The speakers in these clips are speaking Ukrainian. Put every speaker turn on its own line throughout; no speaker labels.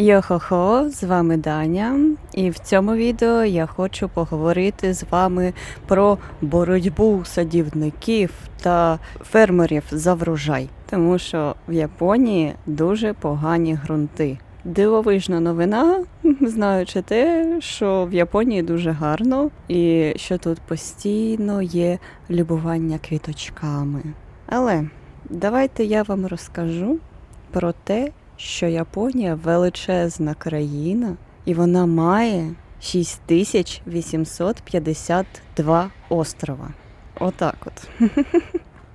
Йо-хо-хо, з вами Даня, і в цьому відео я хочу поговорити з вами про боротьбу садівників та фермерів за врожай, тому що в Японії дуже погані ґрунти. Дивовижна новина, знаючи те, що в Японії дуже гарно, і що тут постійно є любування квіточками. Але давайте я вам розкажу про те, що Японія величезна країна, і вона має 6852 острова. Отак от.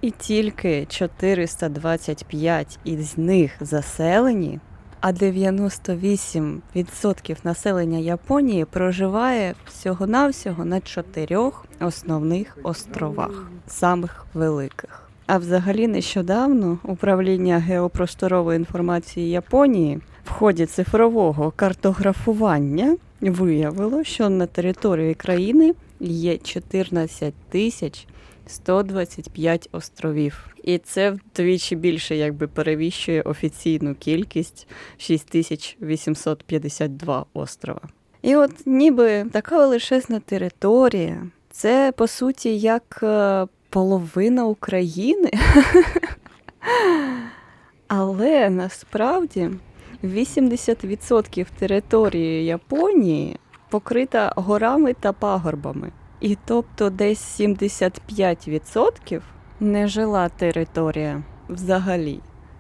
І тільки 425 із них заселені, а 98% населення Японії проживає всього-навсього на чотирьох основних островах, самих великих. А взагалі нещодавно управління геопросторової інформації Японії в ході цифрового картографування виявило, що на території країни є 14 тисяч 125 островів. І це вдвічі більше якби перевіщує офіційну кількість 6852 острова. І от ніби така величезна територія, це по суті як е, половина України. Але насправді 80% території Японії покрита горами та пагорбами. І тобто десь 75% нежила територія взагалі,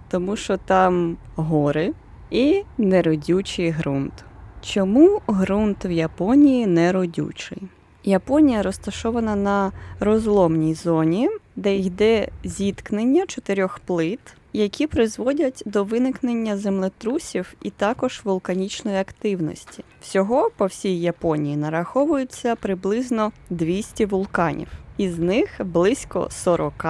тому що там гори і неродючий ґрунт. Чому ґрунт в Японії неродючий? Японія розташована на розломній зоні, де йде зіткнення чотирьох плит, які призводять до виникнення землетрусів і також вулканічної активності. Всього по всій Японії нараховується приблизно 200 вулканів, із них близько 40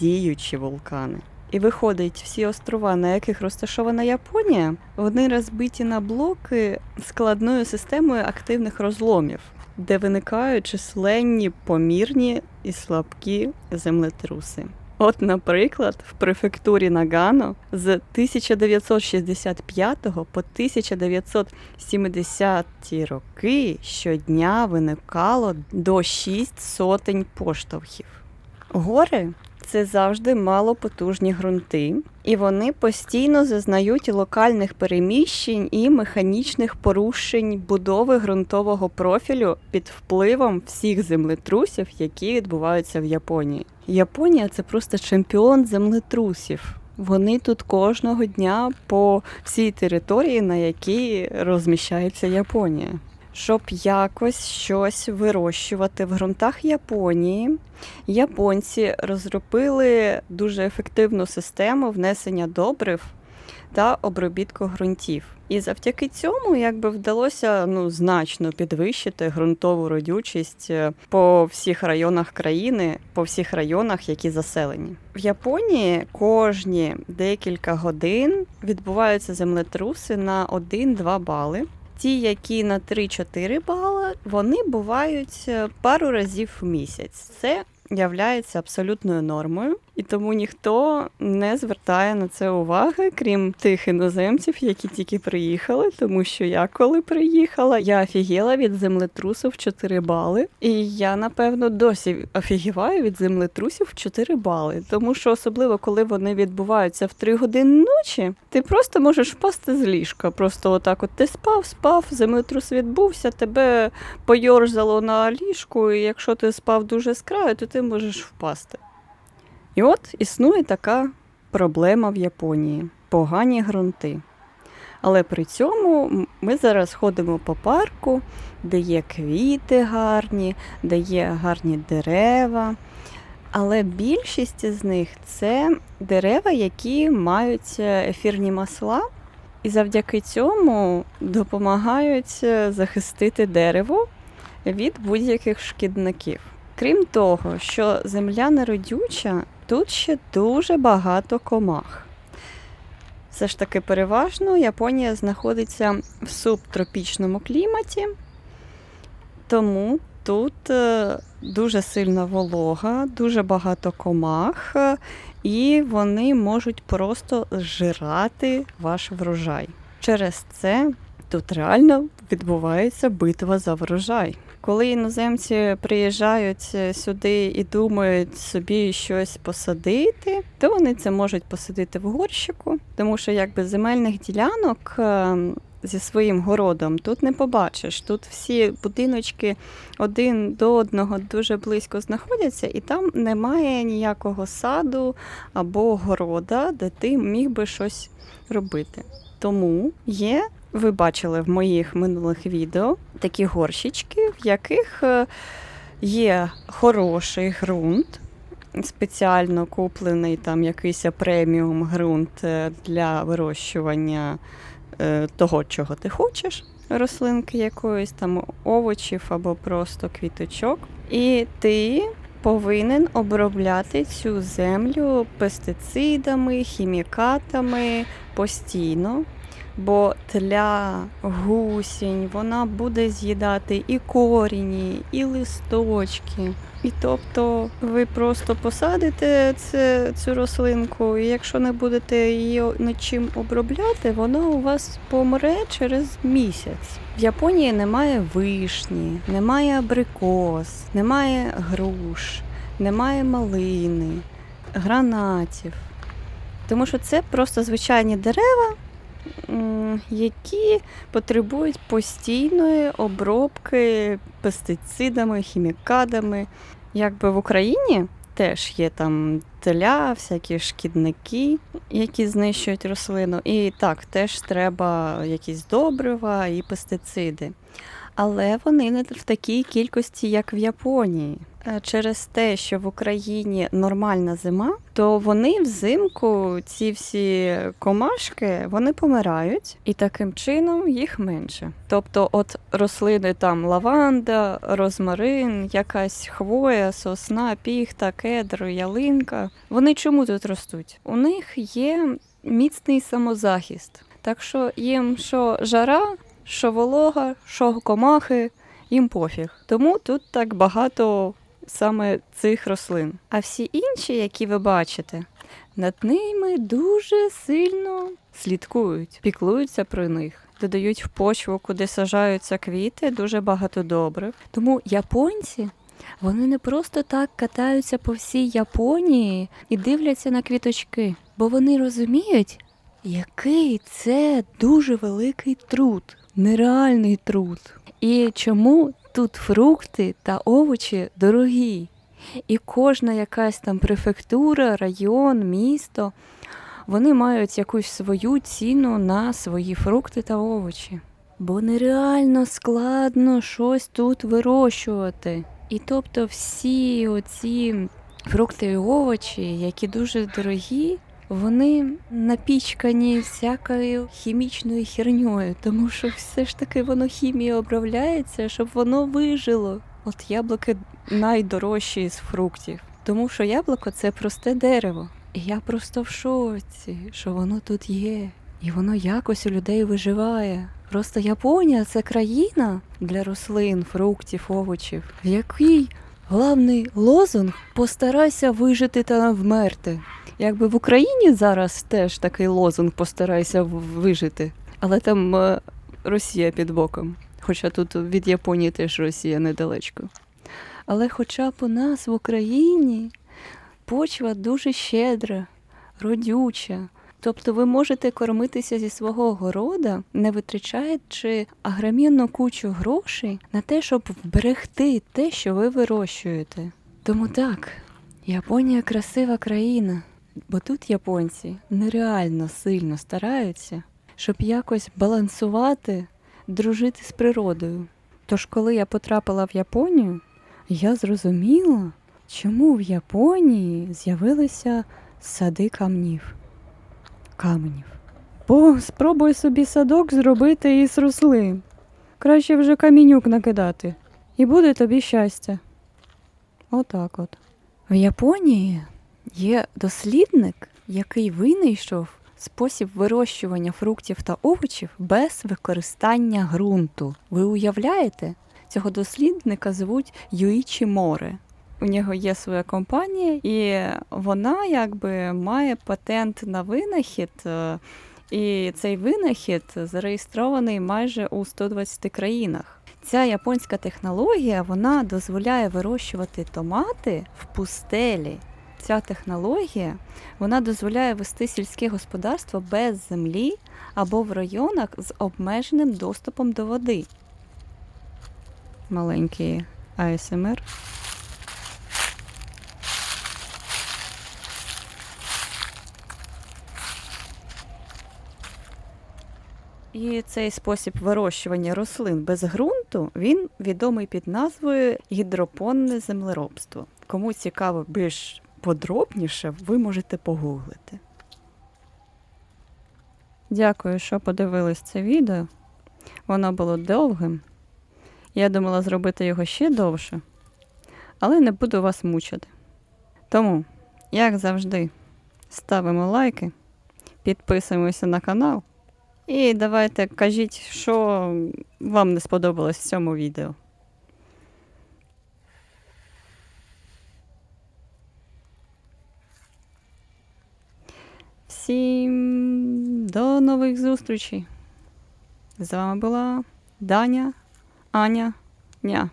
діючі вулкани. І виходить, всі острова, на яких розташована Японія, вони розбиті на блоки складною системою активних розломів де виникають численні помірні і слабкі землетруси. От, наприклад, в префектурі Нагано з 1965 по 1970 роки щодня виникало до 6 сотень поштовхів. Гори це завжди малопотужні ґрунти, і вони постійно зазнають локальних переміщень і механічних порушень будови ґрунтового профілю під впливом всіх землетрусів, які відбуваються в Японії. Японія це просто чемпіон землетрусів. Вони тут кожного дня по всій території, на якій розміщається Японія. Щоб якось щось вирощувати в ґрунтах Японії, японці розробили дуже ефективну систему внесення добрив та обробітку ґрунтів. І завдяки цьому якби вдалося ну, значно підвищити ґрунтову родючість е, по всіх районах країни, по всіх районах, які заселені. В Японії кожні декілька годин відбуваються землетруси на 1-2 бали. Ті, які на 3-4 бали, вони бувають е, пару разів в місяць. Це являється абсолютною нормою, і тому ніхто не звертає на це уваги, крім тих іноземців, які тільки приїхали. Тому що я коли приїхала, я офігела від землетрусу в 4 бали. І я, напевно, досі офігіваю від землетрусів в 4 бали. Тому що, особливо, коли вони відбуваються в 3 години ночі, ти просто можеш впасти з ліжка. Просто отак от ти спав, спав, землетрус відбувся, тебе пойорзало на ліжку, і якщо ти спав дуже з краю, то ти можеш впасти. І от існує така проблема в Японії погані ґрунти. Але при цьому ми зараз ходимо по парку, де є квіти гарні, де є гарні дерева. Але більшість з них це дерева, які мають ефірні масла, і завдяки цьому допомагають захистити дерево від будь-яких шкідників. Крім того, що земля неродюча, тут ще дуже багато комах. Все ж таки, переважно Японія знаходиться в субтропічному кліматі, тому тут е, дуже сильна волога, дуже багато комах, е, і вони можуть просто зжирати ваш врожай. Через це тут реально відбувається битва за врожай. Коли іноземці приїжджають е, сюди і думають собі щось посадити, то вони це можуть посадити в горщику, тому що якби земельних ділянок е, зі своїм городом тут не побачиш. Тут всі будиночки один до одного дуже близько знаходяться, і там немає ніякого саду або города, де ти міг би щось робити. Тому є, ви бачили в моїх минулих відео такі горщички, в яких е, є хороший ґрунт, спеціально куплений там якийсь преміум ґрунт е, для вирощування е, того, чого ти хочеш, рослинки якоїсь там овочів або просто квіточок. І ти повинен обробляти цю землю пестицидами, хімікатами постійно. Бо тля, гусінь, вона буде з'їдати і корінні, і листочки. І тобто ви просто посадите це, цю рослинку, і якщо не будете її нічим обробляти, вона у вас помре через місяць. В Японії немає вишні, немає абрикос, немає груш, немає малини, гранатів. Тому що це просто звичайні дерева, які потребують постійної обробки пестицидами, хімікатами. Якби в Україні теж є там теля, всякі шкідники, які знищують рослину. І так, теж треба якісь добрива і пестициди. Але вони не в такій кількості, як в Японії. Е, Через те, що в Україні нормальна зима, то вони взимку, ці всі комашки, вони помирають, і таким чином їх менше. Тобто, от рослини там лаванда, розмарин, якась хвоя, сосна, піхта, кедр, ялинка. Вони чому тут ростуть? У них є міцний самозахист. Так що їм що жара, що волога, що комахи, їм пофіг. Тому тут так багато саме цих рослин. А всі інші, які ви бачите, над ними дуже сильно слідкують, піклуються про них. Додають в почву, куди сажаються квіти, дуже багато добрив. Тому японці вони не просто так катаються по всій Японії і дивляться на квіточки, бо вони розуміють, який це дуже великий труд, нереальний труд. І чому тут фрукти та овочі дорогі? І кожна якась там префектура, район, місто, вони мають якусь свою ціну на свої фрукти та овочі. Бо нереально складно щось тут вирощувати. І тобто всі оці фрукти і овочі, які дуже дорогі, вони напічкані всякою хімічною херньою, тому що все ж таки воно хімією обробляється, щоб воно вижило. От яблуки найдорожчі з фруктів, тому що яблуко це просте дерево. І я просто в шоці, що воно тут є, і воно якось у людей виживає. Просто Японія це країна для рослин, фруктів, овочів, в якій головний лозунг постарайся вижити та вмерти. Якби в Україні зараз теж такий лозунг постарайся вижити, але там е, Росія під боком. Хоча тут від Японії теж Росія недалечко. Але хоча б у нас в Україні почва дуже щедра, родюча. Тобто ви можете кормитися зі свого города, не витрачаючи агромінну кучу грошей на те, щоб вберегти те, що ви вирощуєте. Тому так, Японія красива країна, бо тут японці нереально сильно стараються, щоб якось балансувати, дружити з природою. Тож, коли я потрапила в Японію, я зрозуміла, чому в Японії з'явилися сади камнів. Каменів. Бо спробуй собі садок зробити із рослин. Краще вже камінюк накидати. І буде тобі щастя. Отак от. В Японії є дослідник, який винайшов спосіб вирощування фруктів та овочів без використання ґрунту. Ви уявляєте? Цього дослідника звуть Юїчі Море. У нього є своя компанія, і вона якби має патент на винахід, е, І цей винахід зареєстрований майже у 120 країнах. Ця японська технологія вона дозволяє вирощувати томати в пустелі. Ця технологія вона дозволяє вести сільське господарство без землі або в районах з обмеженим доступом до води. Маленький АСМР. І цей спосіб вирощування рослин без ґрунту він відомий під назвою гідропонне землеробство. Кому цікаво більш подробніше, ви можете погуглити. Дякую, що подивились це відео. Воно було довгим. Я думала зробити його ще довше, але не буду вас мучити. Тому, як завжди, ставимо лайки, підписуємося на канал. І давайте кажіть, що вам не сподобалось в цьому відео. Всім до нових зустрічей. З вами була Даня, Аня, Ня.